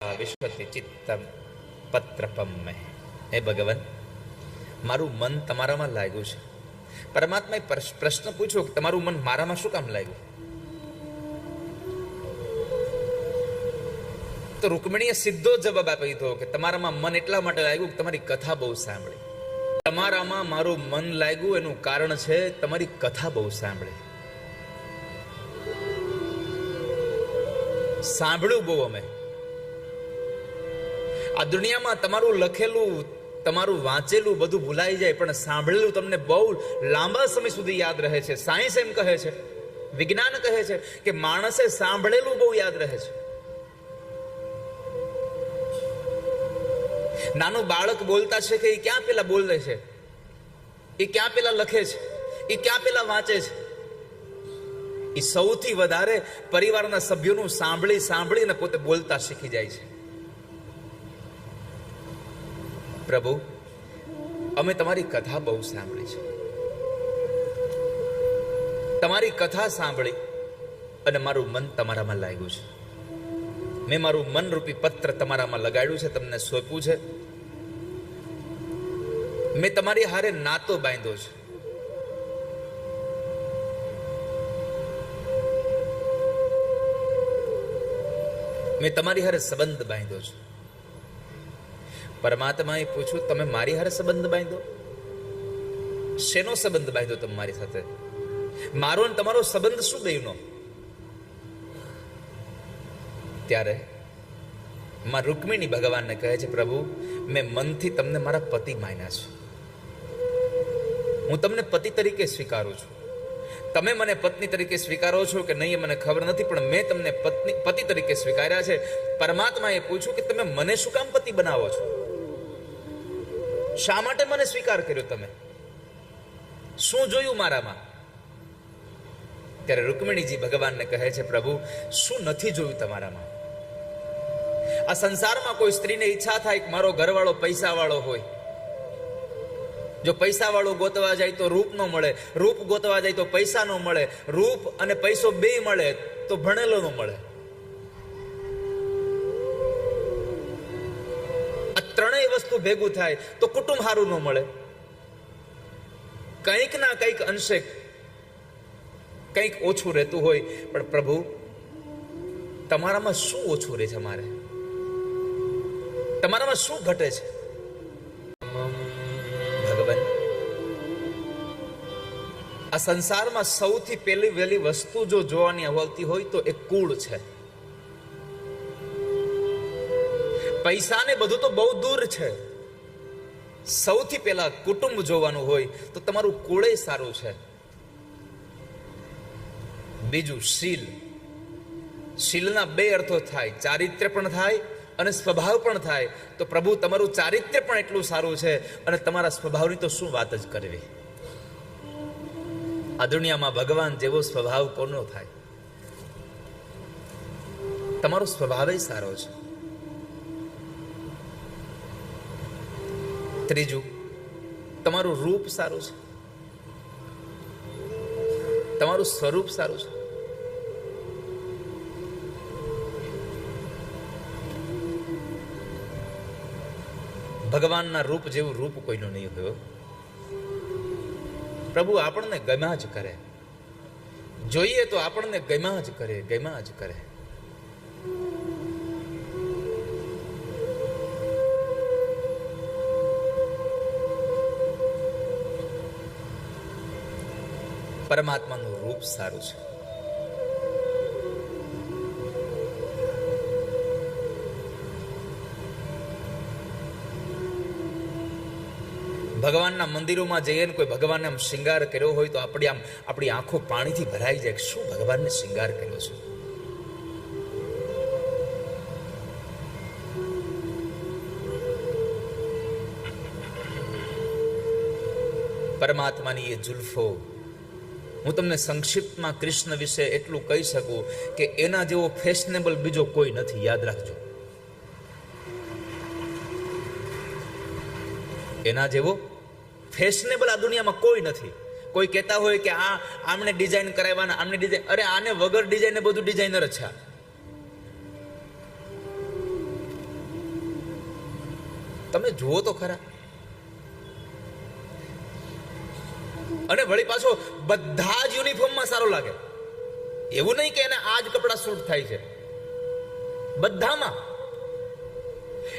વિશ્વથી ચિત્તમ પત્રપમ હે ભગવાન મારું મન તમારામાં લાગ્યું છે પરમાત્માએ પ્રશ- પ્રશ્ન પૂછ્યો કે તમારું મન મારામાં શું કામ લાગ્યું તો રૂકમણીએ સીધો જવાબ આપી દીધો કે તમારામાં મન એટલા માટે લાગ્યું કે તમારી કથા બહુ સાંભળી. તમારામાં મારું મન લાગ્યું એનું કારણ છે તમારી કથા બહુ સાંભળી. સાંભળ્યું બહુ અમે. આ દુનિયામાં તમારું લખેલું, તમારું વાંચેલું બધું ભૂલાઈ જાય, પણ સાંભળેલું તમને બહુ લાંબા સમય સુધી યાદ રહે છે. સાયન્સ એમ કહે છે, વિજ્ઞાન કહે છે કે માણસે સાંભળેલું બહુ યાદ રહે છે. નાનું બાળક બોલતા છે કે એ ક્યાં પેલા બોલે છે? એ ક્યાં પેલા લખે છે? એ ક્યાં પેલા વાંચે છે? એ સૌથી વધારે પરિવારના સભ્યોનું સાંભળી સાંભળીને પોતે બોલતા શીખી જાય છે. પ્રભુ, અમે તમારી કથા બહુ સાંભળી છે. તમારી કથા સાંભળી અને મારું મન તમારામાં લાગ્યું છે. મેં મારું મનરૂપી પત્ર તમારામાં લગાડ્યું છે, તમને સોંપ્યું છે. મેં તમારી હારે નાતો બાંધ્યો છે. મેં તમારી હારે સંબંધ બાંધ્યો છે. પરમાત્માએ પૂછ્યું, તમે મારી હારે સંબંધ બાંધો શેનો સંબંધ બાંધ્યો તમે મારી સાથે? મારો અને તમારો સંબંધ શું બેયનો ત્યારે માં રૂકમિણી ભગવાનને કહે છે, પ્રભુ, મેં મનથી તમને મારા પતિ માન્યા છે. હું તમને પતિ તરીકે સ્વીકારું છું. તમે મને પત્ની તરીકે સ્વીકારો છો કે નહીં એ મને ખબર નથી, પણ મેં તમને પત્ની, પતિ તરીકે સ્વીકાર્યા છે. પરમાત્માએ પૂછ્યું કે તમે મને શું કામ પતિ બનાવો છો? શા માટે મને સ્વીકાર કર્યો તમે? શું જોયું મારામાં? ત્યારે રૂકમિણીજી ભગવાનને કહે છે, પ્રભુ, શું નથી જોયું તમારામાં? આ સંસારમાં કોઈ સ્ત્રીને ઈચ્છા થાય કે મારો ઘરવાળો પૈસાવાળો હોય. જો પૈસાવાળો ગોતવા જાય તો રૂપ ન મળે, રૂપ ગોતવા જાય તો પૈસા ન મળે, રૂપ અને પૈસો બે મળે તો ભણેલો ન મળે. ત્રણેય વસ્તુ ભેગું થાય તો કુટુંબ સારું ન મળે. કંઈક ના કંઈક અંશે કંઈક ઓછું રહેતું હોય. પણ પ્રભુ, તમારામાં શું ઓછું રહે છે મારે? તમારામાં શું ઘટે છે? ભગવાન, આ સંસારમાં સૌથી પહેલી વહેલી વસ્તુ જો જોવાની આવતી હોય તો એ કુળ છે. પૈસા ને બધું તો બહુ દૂર છે. સૌથી પહેલા કુટુંબ જોવાનું હોય તો તમારું કુળે સારું છે. બીજું શીલ. શીલના બે અર્થો થાય. ચારિત્ર્ય પણ થાય અને સ્વભાવ પણ થાય. તો પ્રભુ, તમારું ચારિત્ર્ય પણ એટલું સારું છે અને તમારા સ્વભાવની તો શું વાત જ કરવી? આ દુનિયામાં ભગવાન જેવો સ્વભાવ કોનો થાય? તમારો સ્વભાવ સારો છે. ત્રીજું, તમારું રૂપ સારું છે. તમારું સ્વરૂપ સારું છે. ભગવાનના રૂપ જેવું રૂપ કોઈનું નહીં હોય પ્રભુ આપણને ગમ્યા જ કરે. જોઈએ તો આપણને ગમ્યા જ કરે, ગમ્યા જ કરે. પરમાત્માનું રૂપ સારું છે. ભગવાનના મંદિરોમાં જઈએ ને કોઈ ભગવાનને આમ શૃંગાર કર્યો હોય તો આપણી આમ આપણી આંખો પાણીથી ભરાઈ જાય શું ભગવાનને શૃંગાર કર્યો છે? પરમાત્માની એ જુલ્ફો હું તમને સંક્ષિપ્તમાં કૃષ્ણ વિશે એટલું કહી શકું કે એના જેવો ફેશનેબલ બીજો કોઈ નથી. યાદ રાખજો. એના જેવો ફેશનેબલ આ દુનિયામાં કોઈ નથી. કોઈ કહેતા હોય કે આ આમને ડિઝાઇન કરાવવાના, આમને ડિઝાઇન, અરે આને વગર ડિઝાઇન બધું ડિઝાઇનર જ છે. તમે જુઓ તો ખરા. અને વળી પાછો બધા જ યુનિફોર્મમાં સારો લાગે. એવું નહીં કે એને આ જ કપડાં સૂટ થાય છે. બધામાં.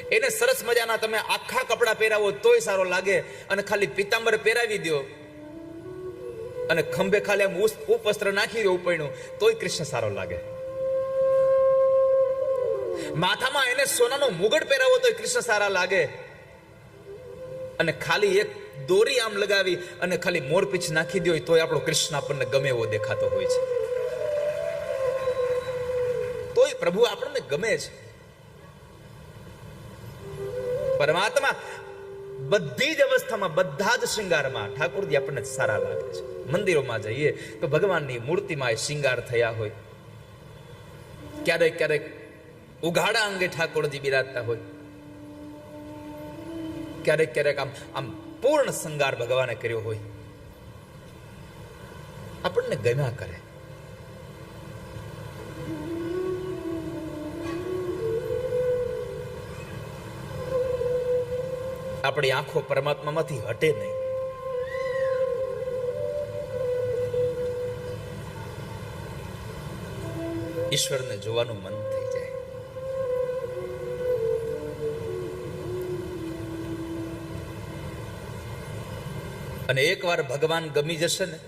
એને સરસ મજાના તમે આખા કપડાં પહેરાવો તોય સારો લાગે અને ખાલી પિતાંબર પહેરાવી દો અને ખંભે ખાલી આમ ઉપવસ્ત્ર નાખી દો ઉપરનું, તોય કૃષ્ણ સારો લાગે. માથામાં એને સોનાનો મુગટ પહેરાવો તોય કૃષ્ણ સારા લાગે. અને ખાલી એક દોરી આમ લગાવી અને ખાલી મોરપીછ નાખી દો તોય આપણો કૃષ્ણ આપણને ગમે એવો દેખાતો હોય છે. તોય પ્રભુ આપણને ગમે છે. પરમાત્મા બધી જ અવસ્થામાં બધા જ શૃંગારમાં ઠાકોરજી આપણને સારા લાગે છે. મંદિરોમાં જઈએ તો ભગવાનની મૂર્તિમાં એ શૃંગાર થયા હોય. ક્યારેક ક્યારેક ઉઘાડા અંગે ઠાકોરજી બિરાજતા હોય. ક્યારેક ક્યારેક આમ આમ પૂર્ણ શૃંગાર ભગવાને કર્યો હોય. આપણને ગમ્યા કરે. આપણી આંખો પરમાત્મામાંથી હટે નહીં. ઈશ્વરને જોવાનું મન થઈ અને એકવાર ભગવાન ગમી જશે ને,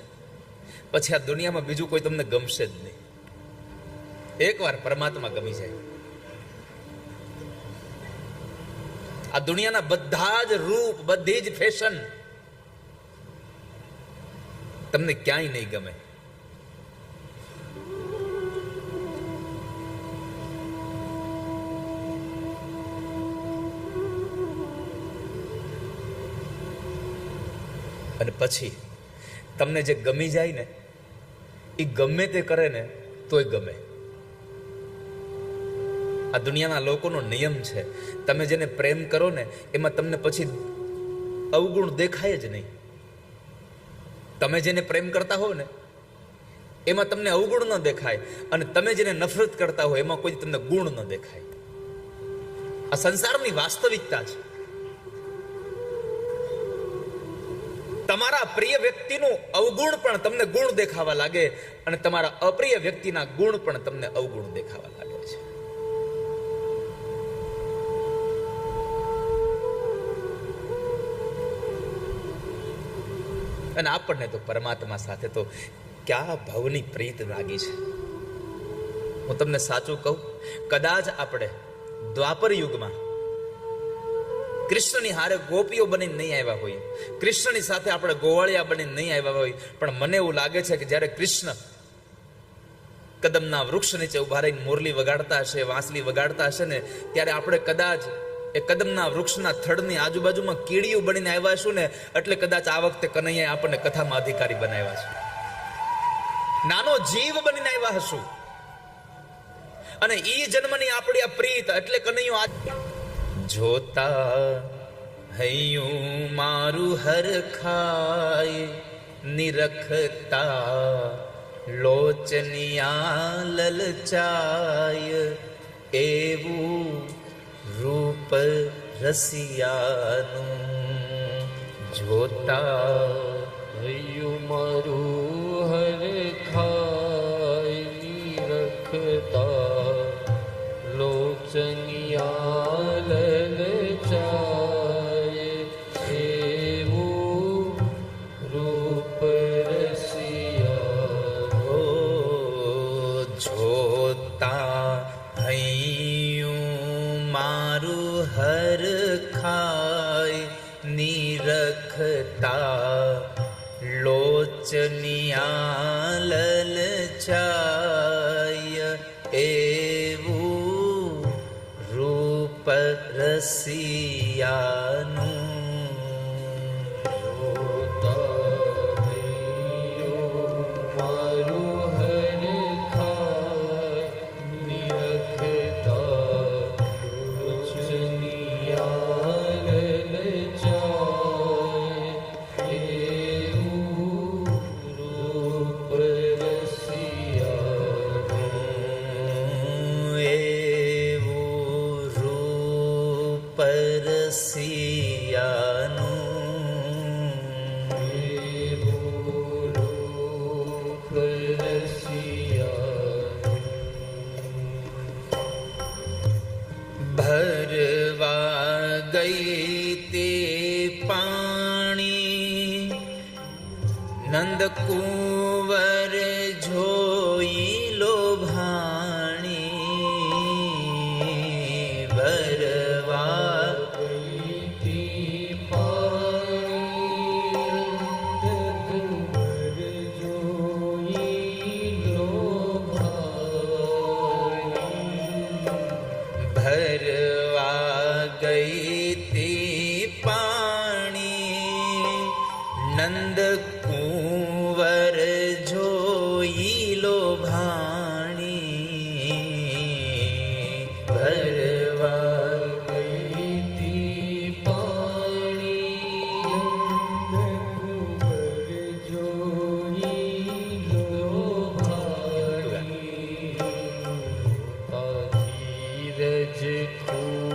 પછી આ દુનિયામાં બીજું કોઈ તમને ગમશે જ નહીં. એકવાર પરમાત્મા ગમી જાય. આ દુનિયાના બધા જ રૂપ, બધી જ ફેશન તમને ક્યાંય નહીં ગમે. અને પછી તમને જે ગમી જાય ને, એ ગમે તે કરે ને, તોય ગમે. આ દુનિયાના લોકોનો નિયમ છે. તમે જેને પ્રેમ કરો ને, એમાં તમને પછી અવગુણ દેખાય જ નહીં. તમે જેને પ્રેમ કરતા હો ને, એમાં તમને અવગુણ ન દેખાય. અને તમે જેને નફરત કરતા હો એમાં કોઈ તમને ગુણ ન દેખાય. આ સંસારની વાસ્તવિકતા છે. તમારા પ્રિય વ્યક્તિનું અવગુણ પણ તમને ગુણ દેખાવા લાગે અને તમારા અપ્રિય વ્યક્તિના ગુણ પણ તમને અવગુણ દેખાવા લાગે છે. અને આપણને તો પરમાત્મા સાથે તો ક્યાં ભવની પ્રીત લાગી છે. હું તમને સાચું કહું, કદાચ આપણે દ્વાપર યુગમાં કૃષ્ણની હારે ગોપીઓ બનીને નહીં આવ્યા હોય. કૃષ્ણની સાથે આપણે ગોવાળિયા બનીને નહીં આવ્યા હોય. પણ મને એવું લાગે છે કે જ્યારે કૃષ્ણ કદમના વૃક્ષ નીચે ઊભા રહીને મોરલી વગાડતા હશે, વાંસલી વગાડતા હશે ને, ત્યારે આપણે કદાચ એ કદમના વૃક્ષના થડની આજુબાજુમાં કીડીયું બનીને આવ્યા છું ને, એટલે કદાચ આ વખતે કનૈયા આપણને કથામાં અધિકારી બનાવ્યા છે. નાનો જીવ બનીને આવ્યા હશું. અને ઈ જન્મની આપણી આ પ્રીત, એટલે કનૈયો આજ જોતા હૈયું મારું હર ખાય, નિરખતા લોચનિયા લલચાય એવું રૂપ રસિયાનું જોતા હૈયું મારું હર લોચનિયા લલચાય Oh.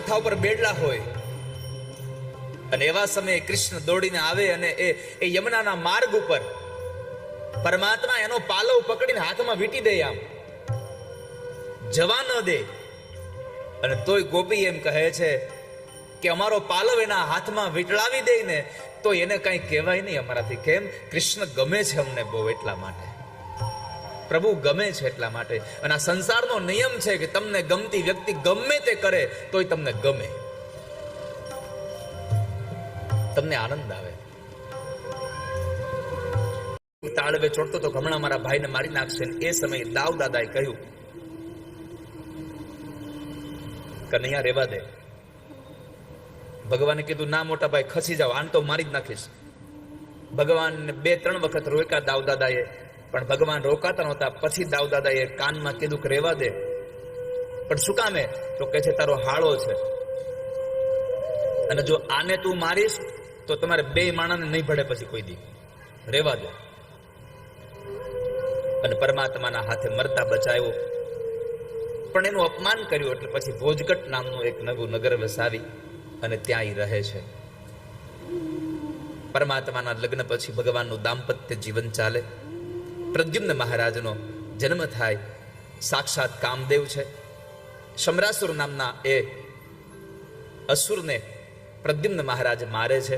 માથા ઉપર બેડલા હોય. અને એવા સમયે કૃષ્ણ દોડીને આવે અને એ એ યમુનાના માર્ગ ઉપર પરમાત્મા એનો પાલવ પકડીને હાથમાં વીટી દે આમ. જવા ન દે. અને તોય ગોપી એમ કહે છે કે અમારો પાલવ એના હાથમાં વીંટળાવી દે ને તો એને કઈ કહેવાય નહીં અમારાથી. કેમ? કૃષ્ણ ગમે છે અમને બહુ એટલા માટે. પ્રભુ ગમે છે એટલા માટે. અને આ સંસારનો નિયમ છે કે તમને ગમતી વ્યક્તિ ગમે તે કરે, તોય તમને ગમે. તમને આનંદ આવે. તાળવે ચોટતો તો હમણાં મારા ભાઈને મારી નાખશે એ સમયે દાવ દાદાએ કહ્યું, કનૈયા, રેવા દે. ભગવાને કીધું, ના મોટા ભાઈ, ખસી જાઓ, આને તો મારી જ નાખીશ. ભગવાન બે ત્રણ વખત રોક્યા દાવ દાદાએ પણ ભગવાન રોકાતા નહોતા. પછી દાવ દાદાએ કાનમાં કીધું કે, રેવા દે. પણ શું કામે? તો કે છે, તારો હાળો છે. અને જો આને તું મારીશ, તો તમારે બે માણસને નહીં ભળે પછી કોઈ દી. રેવા દે. અને પરમાત્માના હાથે મરતા બચાવ્યો. પણ એનું અપમાન કર્યું એટલે પછી ભોજગટ નામનું એક નવું નગર વસાવી અને ત્યાં રહે છે. પરમાત્માના લગ્ન પછી ભગવાનનું દાંપત્ય જીવન ચાલે. પ્રદ્યુમ્ન મહારાજનો જન્મ થાય. સાક્ષાત કામદેવ છે. શમરાસુર નામના એ અસુરને પ્રદ્યુમ્ન મહારાજ મારે છે.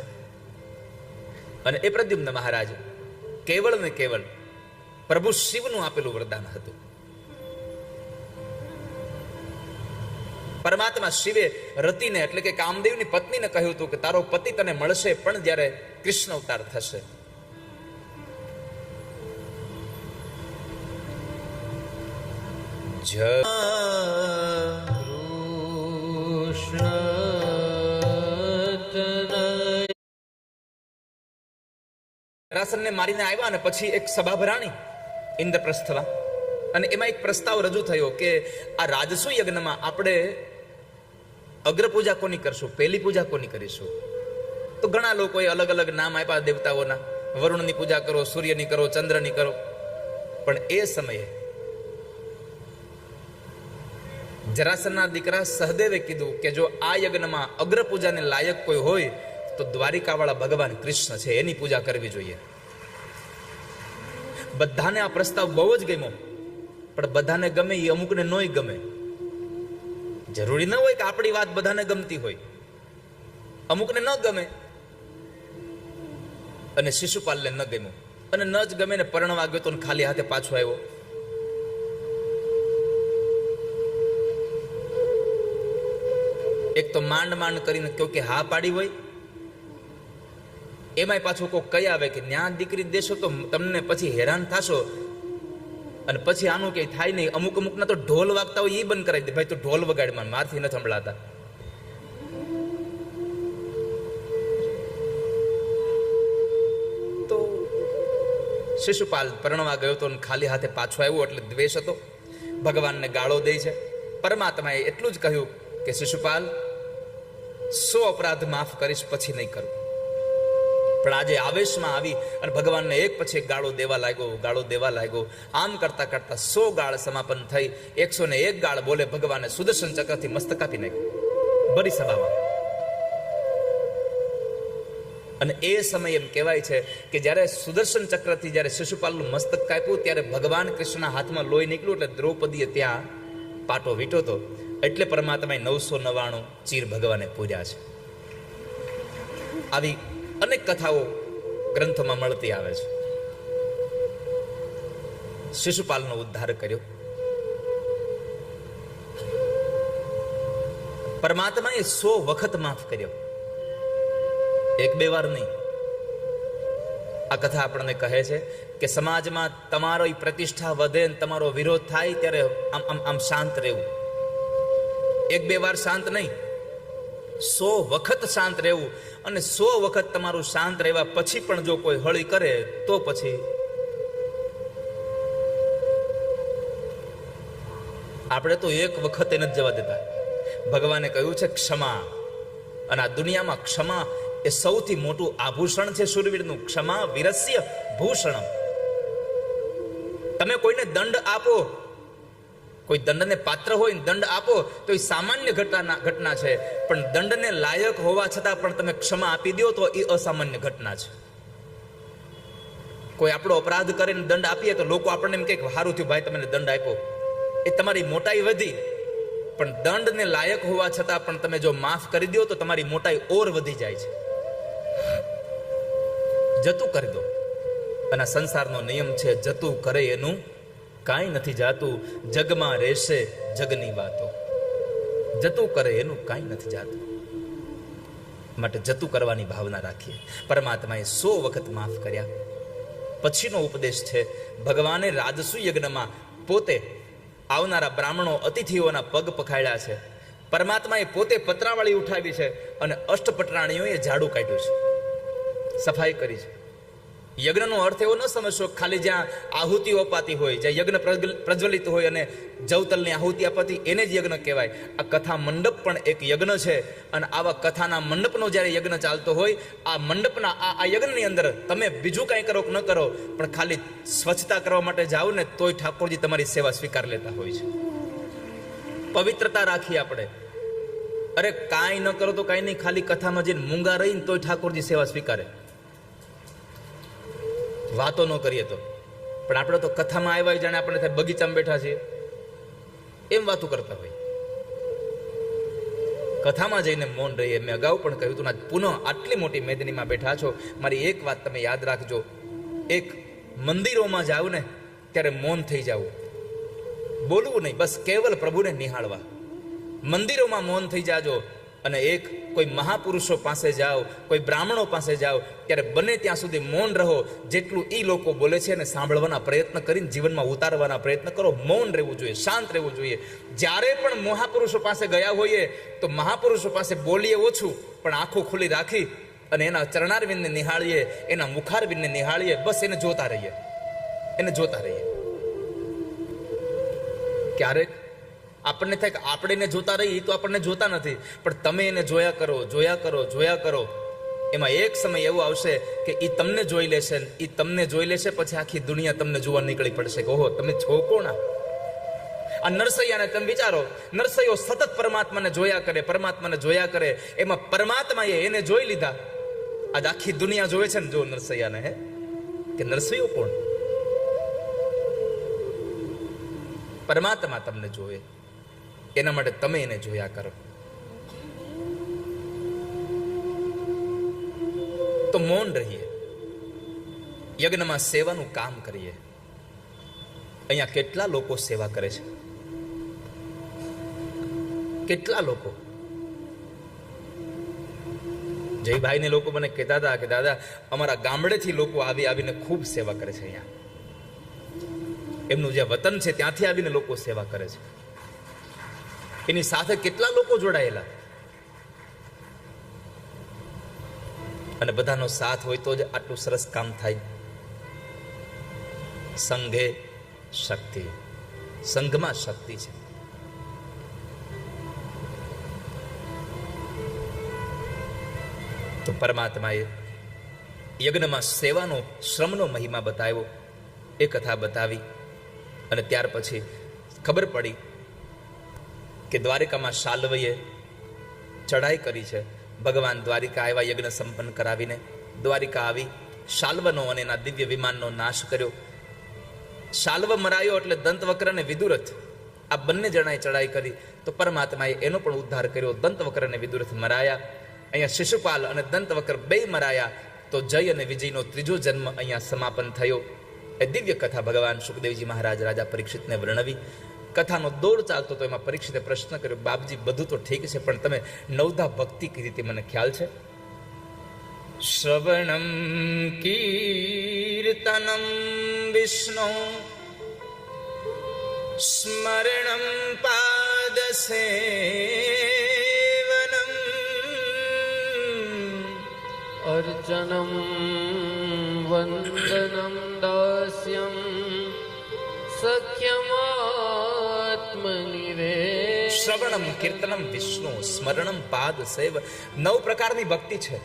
અને એ પ્રદ્યુમ્ન મહારાજ કેવળ ને કેવળ પ્રભુ શિવનું આપેલું વરદાન હતું. પરમાત્મા શિવે રતિને એટલે કે કામદેવની પત્નીને કહ્યું હતું કે તારો પતિ તને મળશે પણ જ્યારે કૃષ્ણ અવતાર થશે. રાસનને મારીને આવ્યા અને પછી એક સભા ભરાણી ઇન્દ્રપ્રસ્થમાં અને એમાં એક પ્રસ્તાવ રજૂ થયો કે આ રાજસુ યજ્ઞમાં આપણે અગ્ર પૂજા કોની કરશું, પહેલી પૂજા કોની કરીશું? તો ઘણા લોકોએ અલગ અલગ નામ આપ્યા દેવતાઓના. વરુણની પૂજા કરો, સૂર્યની કરો, ચંદ્રની કરો. પણ એ સમયે જરાસનના દીકરા સહદેવે કીધું કે જો આ યજ્ઞમાં અગ્ર પૂજાને લાયક કોઈ હોય, તો દ્વારિકાવાળા ભગવાન કૃષ્ણ છે, એની પૂજા કરવી જોઈએ. બધાને આ પ્રસ્તાવ બહુ જ ગમ્યો, પણ બધાને ગમે એ અમુકને નોય ગમે. જરૂરી ન હોય કે આપણી વાત બધાને ગમતી હોય. અમુકને ન ગમે. અને શિશુપાલને ન ગમ્યું. અને ન જ ગમે ને પરણવા ગયો તો ખાલી હાથે પાછો આવ્યો. એક તો માંડ માંડ કરીને કહ્યું કે હા પાડી હોય. એમાંય પાછું કોઈ કઈ આવે કે ન્યા દીકરી દેશો તો તમને પછી હેરાન થશો. અને પછી આનું કઈ થાય નહીં. અમુક અમુકના તો ઢોલ વાગતા હોય એ બંધ કરાવી દે. ભાઈ, તો ઢોલ વગાડમાં મારથી નથી સંભળાતા. શિશુપાલ પરણવા ગયો તો ખાલી હાથે પાછો આવ્યો એટલે દ્વેષ હતો. ભગવાનને ગાળો દે છે. પરમાત્માએ એટલું જ કહ્યું કે, શિશુપાલ સો અપરાધ માફ કરીશ, પછી નહીં કરું. પણ આજે આવેશમાં આવી અને ભગવાનને એક પછી એક ગાળો દેવા લાગ્યો, ગાળો દેવા લાગ્યો. આમ કરતા કરતા સો ગાળ સમાપન થઈ, એકસો ને એક ગાળ બોલે ભગવાને સુદર્શન ચક્રથી મસ્તક કાપી નાખ્યું. બરી સભામાં અને એ સમય એમ કહેવાય છે કે જ્યારે સુદર્શન ચક્રથી જ્યારે શિશુપાલનું મસ્તક કાપ્યું, ત્યારે ભગવાન કૃષ્ણના હાથમાં લોહી નીકળ્યું એટલે દ્રૌપદીએ ત્યાં પાટો વીટો હતો. એટલે પરમાત્માએ નવસો નવ્વાણું ચીર ભગવાને પૂર્યા છે. આવી અનેક કથાઓ ગ્રંથોમાં મળતી આવે છે. શિશુપાલનો ઉદ્ધાર કર્યો. પરમાત્માએ સો વખત માફ કર્યો. એક બે વાર નહીં. આ કથા આપણને કહે છે કે સમાજમાં તમારો પ્રતિષ્ઠા વધે ને તમારો વિરોધ થાય ત્યારે આમ આમ આમ શાંત રહેવું. એક બે વાર શાંત નહીં. સો વખત શાંત રહેવું અને સો વખત તમારું શાંત રહેવા પછી પણ જો કોઈ હળી કરે તો પછી આપણે તો એક વખત એને જ જવા દેતા. ભગવાને કહ્યું છે, ક્ષમા. અને આ દુનિયામાં ક્ષમા એ સૌથી મોટું આભૂષણ છે સુરવીરનું ક્ષમા વિરસ્ય ભૂષણમ. તમે કોઈને દંડ આપો કોઈ દંડને પાત્ર હોય દંડ આપો, તો એ સામાન્ય ઘટના ઘટના છે. પણ દંડને લાયક હોવા છતાં પણ તમે ક્ષમા આપી દો તો એ અસામાન્ય ઘટના છે. કોઈ આપણો અપરાધ કરીને દંડ આપીએ તો લોકો આપણને એમ કહે કે સારું થયું ભાઈ, તમને દંડ આપ્યો. એ તમારી મોટાઈ વધી. પણ દંડને લાયક હોવા છતાં પણ તમે જો માફ કરી દો તો તમારી મોટાઈ ઓર વધી જાય છે. જતું કરી દો. અને સંસારનો નિયમ છે, જતું કરે એનું કાંઈ નથી જાતું, જગમાં રહેશે જગની વાતો. જતું કરે એનું કાંઈ નથી જાતું. માટે જતું કરવાની ભાવના રાખીએ. પરમાત્માએ સો વખત માફ કર્યા. પછીનો ઉપદેશ છે, ભગવાને રાજસુ યજ્ઞમાં પોતે આવનારા બ્રાહ્મણો અતિથિઓના પગ પખાડ્યા છે. પરમાત્માએ પોતે પતરાવાળી ઉઠાવી છે અને અષ્ટપટરાણીઓએ ઝાડુ કાઢ્યું છે. સફાઈ કરી છે. યજ્ઞનો અર્થ એવો ન સમજશો, ખાલી જ્યાં આહુતિ અપાતી હોય, જ્યાં યજ્ઞ પ્રજ્વલિત હોય અને જવતલની આહુતિ અપાતી, એને જ યજ્ઞ કહેવાય. આ કથા મંડપ પણ એક યજ્ઞ છે અને આવા કથાના મંડપનો જ્યારે યજ્ઞ ચાલતો હોય, આ મંડપના, આ આ યજ્ઞની અંદર તમે બીજું કાંઈ કરો ન કરો, પણ ખાલી સ્વચ્છતા કરવા માટે જાઓ ને તોય ઠાકોરજી તમારી સેવા સ્વીકાર લેતા હોય છે. પવિત્રતા રાખીએ આપણે. અરે કાંઈ ન કરો તો કાંઈ નહીં, ખાલી કથામાં જઈને મૂંગા રહીને તોય ઠાકોરજી સેવા સ્વીકારે. વાતો ન કરીએ તો. પણ આપણે તો કથામાં આવ્યા હોય જાણે આપણે થાય બગીચામાં બેઠા છીએ. એમ વાતો કરતા હોય. કથામાં જઈને મૌન રહીએ. મેં અગાઉ પણ કહ્યું હતું પુનઃ આટલી મોટી મેદનીમાં બેઠા છો. મારી એક વાત તમે યાદ રાખજો. એક મંદિરોમાં જાઓ ને, ત્યારે મૌન થઈ જાવ બોલવું નહીં, બસ કેવલ પ્રભુને નિહાળવા. મંદિરોમાં મૌન થઈ જાજો. અને એક કોઈ મહાપુરુષો પાસે જાઓ, કોઈ બ્રાહ્મણો પાસે જાઓ, ત્યારે બને ત્યાં સુધી મૌન રહો. જેટલું એ લોકો બોલે છે અને સાંભળવાના પ્રયત્ન કરીને જીવનમાં ઉતારવાના પ્રયત્ન કરો. મૌન રહેવું જોઈએ, શાંત રહેવું જોઈએ. જ્યારે પણ મહાપુરુષો પાસે ગયા હોઈએ, તો મહાપુરુષો પાસે બોલીએ ઓછું, પણ આંખો ખુલ્લી રાખી અને એના ચરણારવિંદને નિહાળીએ, એના મુખારવિંદને નિહાળીએ, બસ એને જોતા રહીએ. એને જોતા રહીએ. ક્યારેક આપણને થાય કે આપણે એને જોતા રહીએ તો આપણને જોતા નથી. પણ તમે એને જોયા કરો જોયા કરો જોયા કરો. એમાં એક સમય એવો આવશે કે એ તમને જોઈ લેશે એ તમને જોઈ લેશે, પછી આખી દુનિયા તમને જોવા નીકળી પડશે કે ઓહો, તમે છો કોણ આ નરસૈયાને તમે વિચારો, નરસૈયો સતત પરમાત્માને જોયા કરે, પરમાત્માને જોયા કરે. એમાં પરમાત્માએ એને જોઈ લીધા. આજ આખી દુનિયા જોવે છે ને, જો નરસૈયાને, હે? કે નરસૈયો કોણ? પરમાત્મા તમને જોવે. એના માટે તમે એને જોયા કરો. તો મૌન રહીએ. યજ્ઞમાં સેવાનું કામ કરીએ. અહીંયા કેટલા લોકો સેવા કરે છે? કેટલા લોકો? જયભાઈને લોકો મને કહેતા હતા કે, દાદા, અમારા ગામડેથી લોકો આવી આવીને ખૂબ સેવા કરે છે અહીંયા. એમનું જે વતન છે ત્યાંથી આવીને લોકો સેવા કરે છે. એની સાથે કેટલા લોકો જોડાયેલા? અને બધાનો સાથ હોય તો જ આટલું સરસ કામ થાય. સંઘે શક્તિ. સંઘમાં શક્તિ છે. તો પરમાત્માએ યજ્ઞમાં સેવાનો, શ્રમનો મહિમા બતાવ્યો. એ કથા બતાવી. અને ત્યાર પછી ખબર પડી કે દ્વારિકામાં શાલ્વએ ચઢાઈ કરી છે. ભગવાન દ્વારિકા આવ્યા યજ્ઞ સંપન્ન કરાવીને દ્વારિકા આવી શાલ્વનો અને એના દિવ્ય વિમાનનો નાશ કર્યો. શાલ્વ મરાયો એટલે દંતવક્ર અને વિદુરથ. આ બંને જણાએ ચડાઈ કરી. તો પરમાત્માએ એનો પણ ઉદ્ધાર કર્યો. દંતવક્ર અને વિદુરથ મરાયા. અહીંયા શિશુપાલ અને દંતવક્ર બે મરાયા. તો જય અને વિજયનો ત્રીજો જન્મ અહીંયા સમાપન થયો. એ દિવ્ય કથા ભગવાન સુખદેવજી મહારાજ રાજા પરીક્ષિતને વર્ણવી. કથાનો દોર ચાલતો હતો, એમાં પરીક્ષિતે પ્રશ્ન કર્યો, બાપજી, બધું તો ઠીક છે, પણ તમે નવધા ભક્તિ કીધી તે મને ખ્યાલ છે? શ્રવણમ, કીર્તનમ, વિષ્ણુ, સ્મરણમ પાદસે અર્ચનમ, વંદનમ, દાસ્યમ, સખ્યમા શ્રવણમ, કીર્તનમ, વિષ્ણુ, સ્મરણમ, પાદ, સૈવ. નવ પ્રકારની ભક્તિ છે.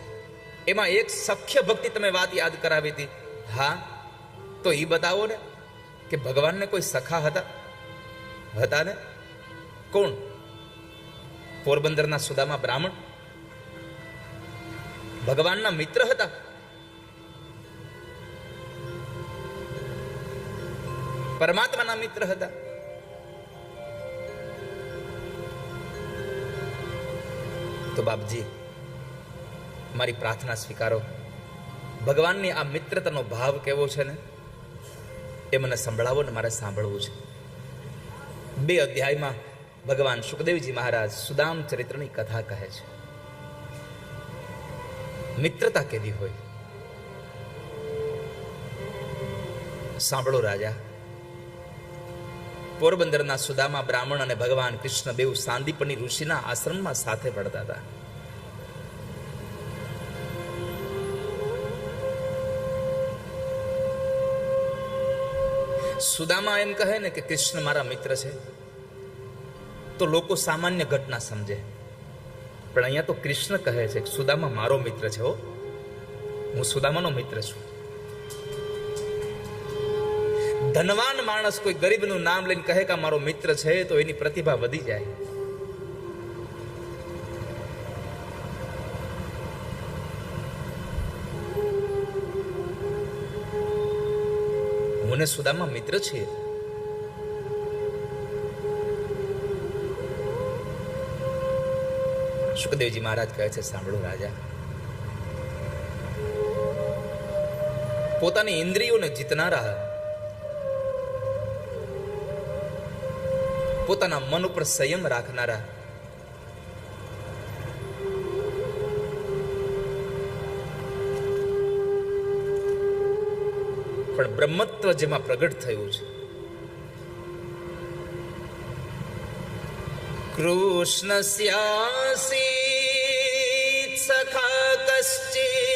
એમાં એક સખ્ય ભક્તિ તમે વાત યાદ કરાવી હતી. હા, તો એ બતાવો ને કે ભગવાનને કોઈ સખા હતા? હતા ને? કોણ? પોરબંદરના સુદામાં બ્રાહ્મણ? ભગવાનના મિત્ર હતા? પરમાત્માના મિત્ર હતા? તો બાપજી, મારી પ્રાર્થના સ્વીકારો. ભગવાનની આ મિત્રતાનો ભાવ કેવો છે ને? એ મને સંભળાવો ને મારે સાંભળવું છે. બે અધ્યાયમાં ભગવાન સુખદેવજી મહારાજ સુદામ ચરિત્રની કથા કહે છે. મિત્રતા કેવી હોય? સાંભળો રાજા. પોરબંદરના સુદામા બ્રાહ્મણ અને ભગવાન કૃષ્ણ બેઉ સાંદીપની ઋષિના આશ્રમમાં સાથે પડતા હતા. સુદામા એમ કહે ને કે કૃષ્ણ મારા મિત્ર છે. તો લોકો સામાન્ય ઘટના સમજે. પણ અહીંયા તો કૃષ્ણ કહે છે કે સુદામા મારો મિત્ર છે હો. હું સુદામાનો મિત્ર છું. ધનવાન માણસ કોઈ ગરીબનું નામ લઈને કહે કે મારો મિત્ર છે, તો એની પ્રતિભા વધી જાય. મને સુદામા મિત્ર છે. સુખદેવજી મહારાજ કહે છે, સાંભળો રાજા. પોતાની ઇન્દ્રિયોને જીતનારા પોતાના મન ઉપર સંયમ રાખનારા. પણ બ્રહ્મત્વ જેમાં પ્રગટ થયું છે. કૃષ્ણ સખા કશ્ચિત